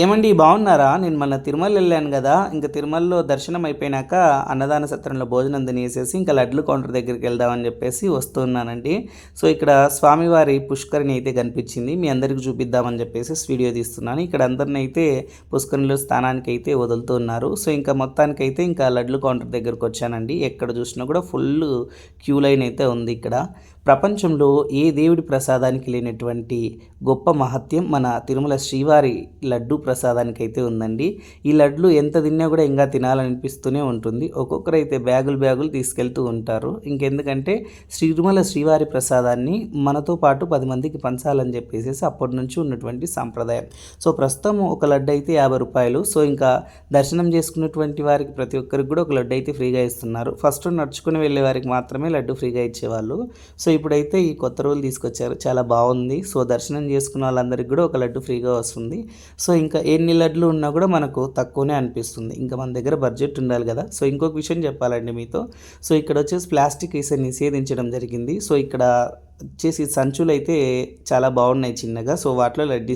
ఏమండి బాగున్నారా? నేను మొన్న తిరుమల వెళ్ళాను కదా. ఇంకా తిరుమలలో దర్శనం అయిపోయినాక అన్నదాన సత్రంలో భోజనం తినేసేసి ఇంకా లడ్లు కౌంటర్ దగ్గరికి వెళ్దామని చెప్పేసి వస్తున్నానండి. సో ఇక్కడ స్వామివారి పుష్కరిణి అయితే కనిపించింది. మీ అందరికి చూపిద్దామని చెప్పేసి వీడియో తీస్తున్నాను. ఇక్కడ అందరిని అయితే పుష్కరిణిలో స్థానానికి అయితే వదులుతున్నారు సో ఇంకా మొత్తానికైతే ఇంకా లడ్లు కౌంటర్ దగ్గరకు వచ్చానండి. ఎక్కడ చూసినా కూడా ఫుల్ క్యూ లైన్ అయితే ఉంది ఇక్కడ. ప్రపంచంలో ఏ దేవుడి ప్రసాదానికి లేనటువంటి గొప్ప మహత్యం మన తిరుమల శ్రీవారి లడ్డు ప్రసాదానికి అయితే ఉందండి. ఈ లడ్లు ఎంత తిన్నా కూడా ఇంకా తినాలనిపిస్తూనే ఉంటుంది. ఒక్కొక్కరు అయితే బ్యాగులు బ్యాగులు తీసుకెళ్తూ ఉంటారు. ఇంకెందుకంటే తిరుమల శ్రీవారి ప్రసాదాన్ని మనతో పాటు పది మందికి పంచాలని చెప్పేసి అప్పటి నుంచి ఉన్నటువంటి సాంప్రదాయం. సో ప్రస్తుతం ఒక లడ్డు అయితే యాభై రూపాయలు. సో ఇంకా దర్శనం చేసుకున్నటువంటి వారికి ప్రతి ఒక్కరికి కూడా ఒక లడ్డు అయితే ఫ్రీగా ఇస్తున్నారు. ఫస్ట్ నడుచుకుని వెళ్ళే వారికి మాత్రమే లడ్డు ఫ్రీగా ఇచ్చేవాళ్ళు. సో ఇప్పుడైతే ఈ కొత్త రూల్ తీసుకొచ్చారు. చాలా బాగుంది. సో దర్శనం చేసుకున్న వాళ్ళందరికీ కూడా ఒక లడ్డు ఫ్రీగా వస్తుంది. సో ఇంకా ఎన్ని లడ్లు ఉన్నా కూడా మనకు తక్కువనే అనిపిస్తుంది. ఇంకా మన దగ్గర బడ్జెట్ ఉండాలి కదా. సో ఇంకొక విషయం చెప్పాలండి మీతో. సో ఇక్కడ వచ్చేసి ప్లాస్టిక్ వేసే నిషేధించడం జరిగింది. సో ఇక్కడ వచ్చేసి సంచులు అయితే చాలా బాగున్నాయి చిన్నగా. సో వాటిలో లడ్డీస్